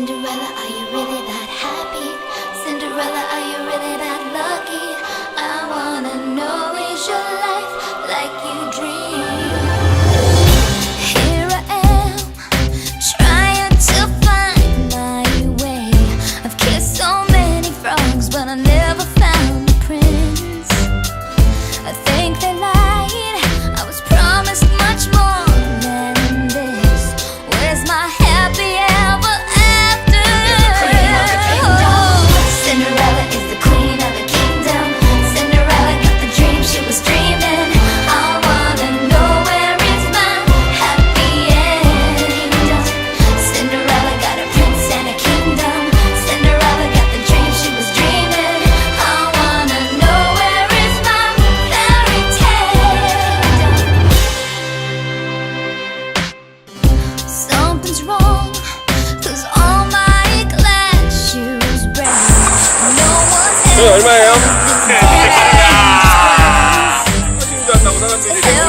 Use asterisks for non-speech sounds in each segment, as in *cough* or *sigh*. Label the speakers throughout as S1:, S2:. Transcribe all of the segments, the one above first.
S1: Cinderella, are you really that happy? Cinderella, are you really that lucky? I wanna know is your life like you dream? Here I am, trying to find my way. I've kissed so many frogs, but I never found the prince. I think they lied.
S2: 얼마예요? 이제
S1: Help
S2: 돈
S1: me.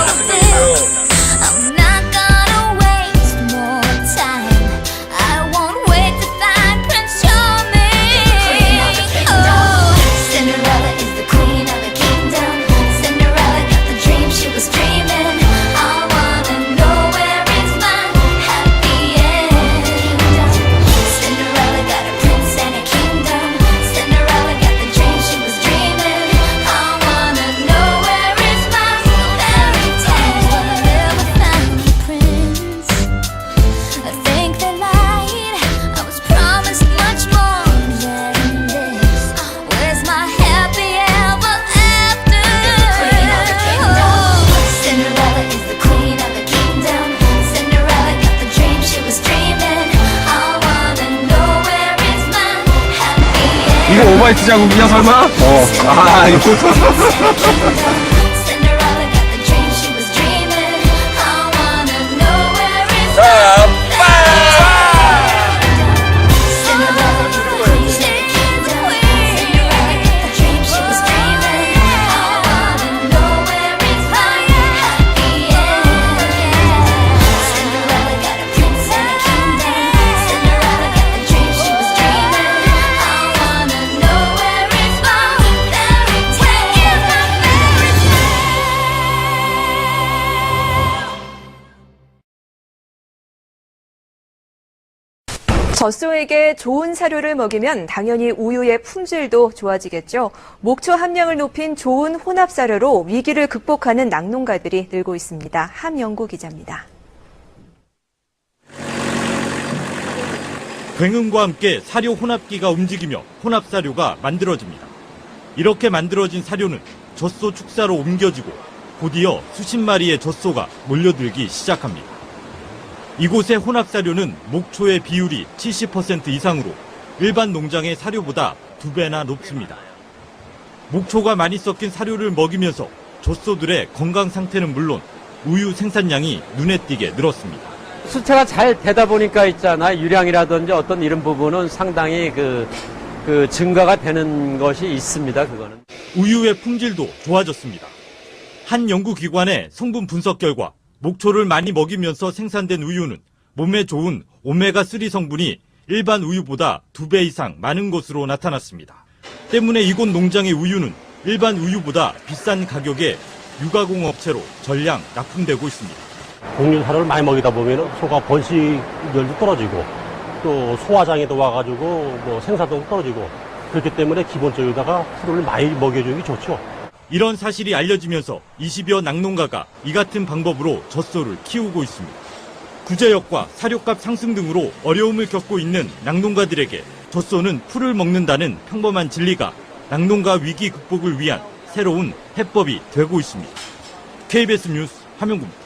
S2: 오마이트 자국이냐 설마? 어. 아 이거. *laughs*
S3: 젖소에게 좋은 사료를 먹이면 당연히 우유의 품질도 좋아지겠죠. 목초 함량을 높인 좋은 혼합 사료로 위기를 극복하는 낙농가들이 늘고 있습니다. 함영구 기자입니다.
S4: 굉음과 함께 사료 혼합기가 움직이며 혼합 사료가 만들어집니다. 이렇게 만들어진 사료는 젖소 축사로 옮겨지고 곧이어 수십 마리의 젖소가 몰려들기 시작합니다. 이곳의 혼합 사료는 목초의 비율이 70% 이상으로 일반 농장의 사료보다 두 배나 높습니다. 목초가 많이 섞인 사료를 먹이면서 젖소들의 건강 상태는 물론 우유 생산량이 눈에 띄게 늘었습니다.
S5: 수채가 잘 되다 보니까 있잖아 유량이라든지 어떤 이런 부분은 상당히 그, 그 증가가 되는 것이 있습니다. 그거는.
S4: 우유의 품질도 좋아졌습니다. 한 연구기관의 성분 분석 결과 목초를 많이 먹이면서 생산된 우유는 몸에 좋은 오메가3 성분이 일반 우유보다 두배 이상 많은 것으로 나타났습니다. 때문에 이곳 농장의 우유는 일반 우유보다 비싼 가격에 유가공 업체로 전량 납품되고 있습니다.
S6: 곡류 사료를 많이 먹이다 보면 소가 번식률도 떨어지고 또 소화장애도 와가지고 뭐 생산도 떨어지고 그렇기 때문에 기본적으로다가 사료를 많이 먹여주는 게 좋죠.
S4: 이런 사실이 알려지면서 20여 낙농가가 이 같은 방법으로 젖소를 키우고 있습니다. 구제역과 사료값 상승 등으로 어려움을 겪고 있는 낙농가들에게 젖소는 풀을 먹는다는 평범한 진리가 낙농가 위기 극복을 위한 새로운 해법이 되고 있습니다. KBS 뉴스 함영구입니다.